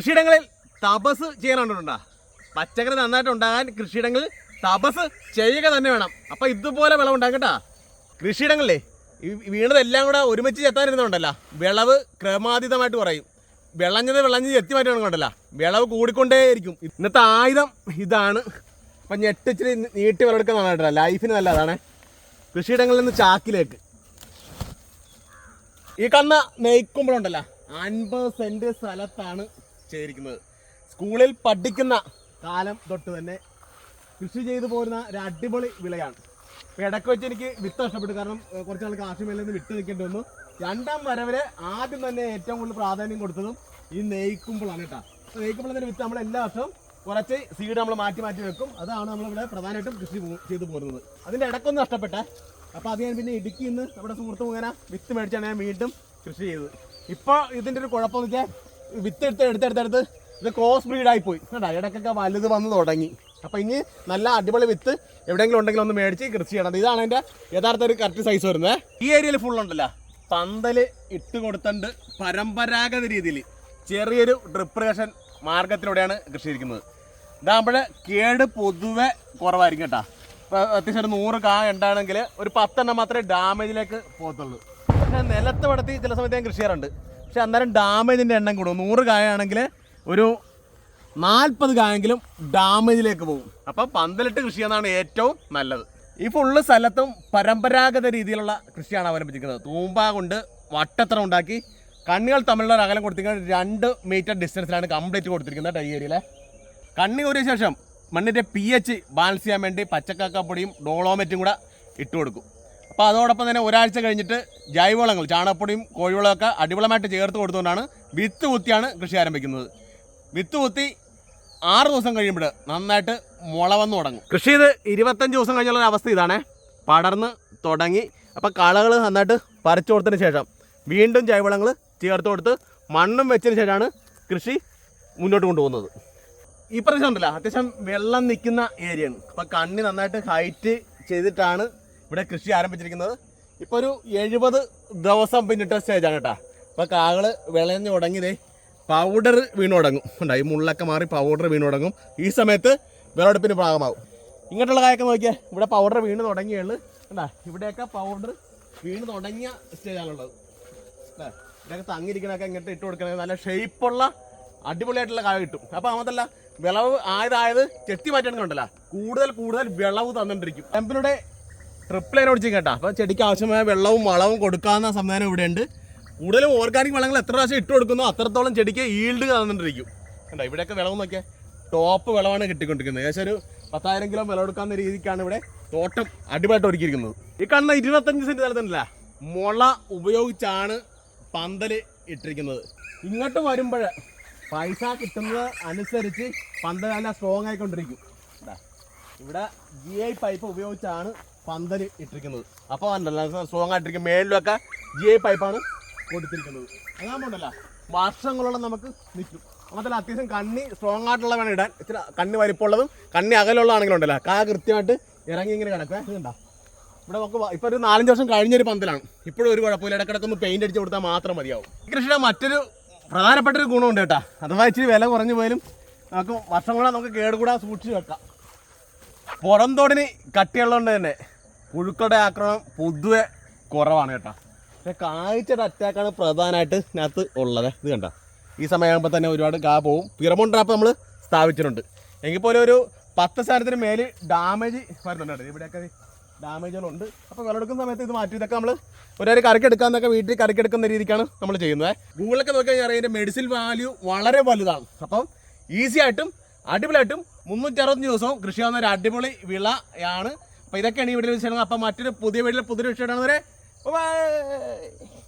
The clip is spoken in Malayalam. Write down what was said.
കൃഷിയിടങ്ങളിൽ തപസ് ചെയ്യാനുണ്ടോ പച്ചക്കറി നന്നായിട്ട് ഉണ്ടാകാൻ കൃഷിയിടങ്ങളിൽ തപസ് ചെയ്യുക തന്നെ വേണം. അപ്പൊ ഇതുപോലെ വിളവ് ഉണ്ടാകും കേട്ടാ. ഈ വീണതെല്ലാം കൂടെ ഒരുമിച്ച് ചെത്താനിരുന്നുണ്ടല്ലോ വിളവ് ക്രമാതീതമായിട്ട് കുറയും. വിളഞ്ഞത് വിളഞ്ഞത് എത്തി കൊണ്ടല്ല വിളവ് കൂടിക്കൊണ്ടേയിരിക്കും. ഇന്നത്തെ ആയുധം ഇതാണ്. അപ്പം ഞെട്ടിച്ചിരി നീട്ടി വിളവെടുക്കാൻ നന്നായിട്ടല്ല ലൈഫിന് നല്ലതാണ്. കൃഷിയിടങ്ങളിൽ നിന്ന് ചാക്കിലേക്ക്. ഈ കണ്ണ നെയ്ക്കുമ്പോഴുണ്ടല്ലോ അൻപത് സെന്റ് സ്ഥലത്താണ് ചെയ്തിരിക്കുന്നത്. സ്കൂളിൽ പഠിക്കുന്ന കാലം തൊട്ട് തന്നെ കൃഷി ചെയ്തു പോരുന്ന ഒരു അടിപൊളി വിളയാണ്. ഇപ്പം ഇടയ്ക്ക് വെച്ച് എനിക്ക് വിത്ത് നഷ്ടപ്പെട്ടു. കാരണം കുറച്ച് നാൾ കാശ്മീരിൽ നിന്ന് വിട്ട് നിൽക്കേണ്ടി വന്നു. രണ്ടാം വരവിൽ ആദ്യം തന്നെ ഏറ്റവും കൂടുതൽ പ്രാധാന്യം കൊടുത്തതും ഈ നെയ്ക്കുമ്പോഴാണ് കേട്ടോ. അപ്പോൾ നെയ്ക്കുമ്പോഴത്തിന്റെ വിത്ത് നമ്മൾ എല്ലാ വർഷവും കുറച്ച് സീഡ് നമ്മൾ മാറ്റി മാറ്റി വെക്കും. അതാണ് നമ്മളിവിടെ പ്രധാനമായിട്ടും കൃഷി ചെയ്തു പോരുന്നത്. അതിന്റെ ഇടയ്ക്കൊന്ന് നഷ്ടപ്പെട്ടെ അപ്പോൾ അത് ഞാൻ പിന്നെ ഇടുക്കി നിന്ന് നമ്മുടെ സുഹൃത്ത് മുഖേന വിത്ത് മേടിച്ചാണ് ഞാൻ വീണ്ടും കൃഷി ചെയ്തത്. ഇപ്പോൾ ഇതിന്റെ ഒരു കുഴപ്പമെന്ന് വെച്ചാൽ വിത്ത് എടുത്ത് എടുത്തെടുത്തെടുത്ത് ഇത് ക്രോസ് ബ്രീഡായി പോയി കേട്ടോ ഇടയ്ക്കൊക്കെ വലുത് വന്ന് തുടങ്ങി. അപ്പൊ ഇനി നല്ല അടിപൊളി വിത്ത് എവിടെയെങ്കിലും ഉണ്ടെങ്കിൽ ഒന്ന് മേടിച്ച് കൃഷി ചെയ്യണം. ഇതാണ് എന്റെ യഥാർത്ഥ ഒരു കറക്റ്റ് സൈസ് വരുന്നത് ഈ ഏരിയയിൽ ഫുൾ ഉണ്ടല്ലോ. പന്തൽ ഇട്ട് കൊടുത്തുണ്ട് പരമ്പരാഗത രീതിയിൽ ചെറിയൊരു ഡ്രിപ്രേഷൻ മാർഗത്തിലൂടെയാണ് കൃഷി ഇരിക്കുന്നത് ഇതാകുമ്പോൾ കേട് പൊതുവെ കുറവായിരിക്കും കേട്ടോ. ഇപ്പോൾ അത്യാവശ്യം ഒരു നൂറ് കാ ഉണ്ടാണെങ്കിൽ ഒരു പത്തെണ്ണം മാത്രമേ ഡാമേജിലേക്ക് പോകത്തുള്ളൂ. പക്ഷേ നിലത്ത് പടത്തി ചില സമയത്ത് ഞാൻ കൃഷി ചെയ്യാറുണ്ട്. പക്ഷെ അന്നേരം ഡാമേജിന്റെ എണ്ണം കൂടും. നൂറ് കായാണെങ്കിൽ ഒരു നാൽപ്പത് കായെങ്കിലും ഡാമേജിലേക്ക് പോകും. അപ്പം പന്തലിട്ട് കൃഷി ചെയ്യുന്നതാണ് ഏറ്റവും നല്ലത്. ഈ ഫുള്ള് സ്ഥലത്തും പരമ്പരാഗത രീതിയിലുള്ള കൃഷിയാണ് അവലംബിച്ചിരിക്കുന്നത് തൂമ്പ കൊണ്ട് വട്ടത്ര ഉണ്ടാക്കി കണ്ണികൾ തമ്മിലുള്ള ഒരു അകലം കൊടുത്തിരിക്കുന്നത് രണ്ട് മീറ്റർ ഡിസ്റ്റൻസിലാണ് കംപ്ലീറ്റ് കൊടുത്തിരിക്കുന്നത് ഈ ഏരിയയിലെ. കണ്ണി ഒരു ശേഷം മണ്ണിന്റെ പി എച്ച് ബാലൻസ് ചെയ്യാൻ വേണ്ടി പച്ചക്കാക്കപ്പൊടിയും ഡോളോമെറ്റും കൂടെ ഇട്ട് കൊടുക്കും. അപ്പോൾ അതോടൊപ്പം തന്നെ ഒരാഴ്ച കഴിഞ്ഞിട്ട് ജൈവവളങ്ങൾ ചാണകപ്പൊടിയും കോഴിവളമൊക്കെ അടിവളമായിട്ട് ചേർത്ത് കൊടുത്തുകൊണ്ടാണ് വിത്ത് കുത്തിയാണ് കൃഷി ആരംഭിക്കുന്നത്. വിത്ത് കുത്തി ആറ് ദിവസം കഴിയുമ്പോൾ നന്നായിട്ട് മുള വന്ന് തുടങ്ങും. കൃഷി ചെയ്ത് ഇരുപത്തഞ്ച് ദിവസം കഴിഞ്ഞുള്ള അവസ്ഥ ഇതാണ്. പടർന്ന് തുടങ്ങി. അപ്പോൾ കളകൾ നന്നായിട്ട് പറിച്ചു കൊടുത്തതിന് ശേഷം വീണ്ടും ജൈവവളങ്ങൾ ചേർത്ത് കൊടുത്ത് മണ്ണും വെച്ചതിന് ശേഷമാണ് കൃഷി മുന്നോട്ട് കൊണ്ടുപോകുന്നത്. ഈ പ്രദേശം ഉണ്ടല്ലോ അത്യാവശ്യം വെള്ളം നിൽക്കുന്ന ഏരിയയാണ്. അപ്പോൾ കണ്ണി നന്നായിട്ട് ഹൈറ്റ് ചെയ്തിട്ടാണ് ഇവിടെ കൃഷി ആരംഭിച്ചിരിക്കുന്നത്. ഇപ്പോൾ ഒരു എഴുപത് ദിവസം പിന്നിട്ട സ്റ്റേജാണ് കേട്ടോ. അപ്പോൾ കാകൾ വിളഞ്ഞ് തുടങ്ങിയതേ പൗഡർ വീണ് തുടങ്ങും ഉണ്ടായി മുള്ളൊക്കെ മാറി പൗഡർ വീണ് തുടങ്ങും ഈ സമയത്ത് വിളവെടുപ്പിന് ഭാഗമാവും. ഇങ്ങോട്ടുള്ള കായൊക്കെ നോക്കിയാൽ ഇവിടെ പൗഡർ വീണ് തുടങ്ങിയുള്ളു. കണ്ടാ ഇവിടെയൊക്കെ പൗഡർ വീണ് തുടങ്ങിയ സ്റ്റേജാണുള്ളത് അല്ലേ ഇതൊക്കെ തങ്ങിയിരിക്കണൊക്കെ ഇങ്ങോട്ട് ഇട്ട് കൊടുക്കണേ നല്ല ഷേപ്പുള്ള അടിപൊളിയായിട്ടുള്ള കായ കിട്ടും. അപ്പോൾ അതല്ല വിളവ് ആയതായത് ചെത്തി മാറ്റണമെന്നുണ്ടല്ലോ കൂടുതൽ കൂടുതൽ വിളവ് തന്നിട്ടിരിക്കും. ടെമ്പിലൂടെ ട്രിപ്പ് ലൈൻ ഓടിച്ചു കേട്ടോ. അപ്പോൾ ചെടിക്ക് ആവശ്യമായ വെള്ളവും വളവും കൊടുക്കാവുന്ന സംവിധാനം ഇവിടെയുണ്ട്. കൂടുതലും ഓർഗാനിക് വളങ്ങൾ എത്ര പ്രാവശ്യം ഇട്ട് കൊടുക്കുന്നു അത്രത്തോളം ചെടിക്ക് ഈൽഡ് തന്നിട്ടിരിക്കും. കണ്ടോ ഇവിടെയൊക്കെ വിളവ് നോക്കിയാൽ ടോപ്പ് വിളവാണ് കിട്ടിക്കൊണ്ടിരിക്കുന്നത്. ഏകദേശം ഒരു പത്തായിരം കിലോ വിളവെടുക്കാവുന്ന രീതിക്കാണ് ഇവിടെ തോട്ടം അടിപൊളിയായിട്ട് ഒരുക്കിയിരിക്കുന്നത്. ഈ കാണുന്ന ഇരുപത്തഞ്ച് സെന്റ് സ്ഥലത്തുണ്ടല്ല മുള ഉപയോഗിച്ചാണ് പന്തൽ ഇട്ടിരിക്കുന്നത്. ഇങ്ങോട്ട് വരുമ്പോൾ പൈസ കിട്ടുന്നത് അനുസരിച്ച് പന്തൽ നല്ല സ്ട്രോങ് ആയിക്കൊണ്ടിരിക്കും. ഇവിടെ ജി ഐ പൈപ്പ് ഉപയോഗിച്ചാണ് പന്തൽ ഇട്ടിരിക്കുന്നത്. അപ്പോൾ ഉണ്ടല്ലോ സ്ട്രോങ് ആയിട്ടിരിക്കും. മേളിലൊക്കെ ജി ഐ പൈപ്പാണ് കൊടുത്തിരിക്കുന്നത്. അതാകുമ്പോണ്ടല്ലോ വർഷങ്ങളോളം നമുക്ക് നിൽക്കും. അങ്ങനത്തെ അത്യാവശ്യം കണ്ണി സ്ട്രോങ് ആയിട്ടുള്ള വേണം ഇടാൻ. ഇച്ചിരി കണ്ണി വലിപ്പമുള്ളതും കണ്ണി അകലുള്ളതാണെങ്കിലും ഉണ്ടല്ലോ. കാ കൃത്യമായിട്ട് ഇറങ്ങി ഇങ്ങനെ കിടക്കുക. ഇതുണ്ടോ ഇവിടെ നമുക്ക് ഇപ്പോൾ ഇപ്പൊ ഒരു നാലഞ്ച് വർഷം കഴിഞ്ഞൊരു പന്തലാണ്. ഇപ്പോഴും ഒരു കുഴപ്പമില്ല. ഇടക്കിടക്ക് ഒന്ന് പെയിന്റ് അടിച്ച് കൊടുത്താൽ മാത്രം മതിയാവും. കൃഷിയുടെ മറ്റൊരു പ്രധാനപ്പെട്ട ഒരു ഗുണമുണ്ട് കേട്ടോ. അഥവാ ഇച്ചിരി വില കുറഞ്ഞു പോയാലും നമുക്ക് വർഷങ്ങളെ നമുക്ക് കേടുകൂടാ സൂക്ഷിച്ച് വെക്കാം. പുറംതോടിന് കട്ടിയുള്ളതുകൊണ്ട് തന്നെ പുഴുക്കളുടെ ആക്രമണം പൊതുവെ കുറവാണ് കേട്ടോ. പക്ഷെ കാഴ്ചയുടെ അറ്റാക്കാണ് പ്രധാനമായിട്ട് ഇതിനകത്ത് ഉള്ളത്. ഇത് കണ്ട? ഈ സമയമാകുമ്പോൾ തന്നെ ഒരുപാട് കാ പോവും. പിറമോൺ ട്രാപ്പ് നമ്മൾ സ്ഥാപിച്ചിട്ടുണ്ട്. എങ്കിൽ പോലും ഒരു പത്ത് സ്ഥാനത്തിന് മേൽ ഡാമേജ് വരുന്നുണ്ട്. ഇവിടെയൊക്കെ ഡാമേജുകളുണ്ട് അപ്പോൾ വിളവെടുക്കുന്ന സമയത്ത് ഇത് മാറ്റി ഇതൊക്കെ നമ്മൾ ഒരു കറിക്കെടുക്കാന്നൊക്കെ വീട്ടിൽ കറിക്കെടുക്കുന്ന രീതിക്കാണ് നമ്മൾ ചെയ്യുന്നത്. ഗൂഗിളൊക്കെ നോക്കി കഴിഞ്ഞാൽ അതിന്റെ മെഡിസിൻ വാല്യൂ വളരെ വലുതാണ്. അപ്പം ഈസി ആയിട്ടും അടിപൊളിയായിട്ടും മുന്നൂറ്റി അറുപത്തഞ്ച് ദിവസവും കൃഷി ആവുന്ന ഒരു അടിപൊളി വിളയാണ്. അപ്പോൾ ഇതൊക്കെയാണ് ഈ വീഡിയോ വിഷയങ്ങൾ അപ്പം മറ്റൊരു പുതിയ വീട്ടിൽ പുതിയ വിഷയമാണ് വരെ ബൈ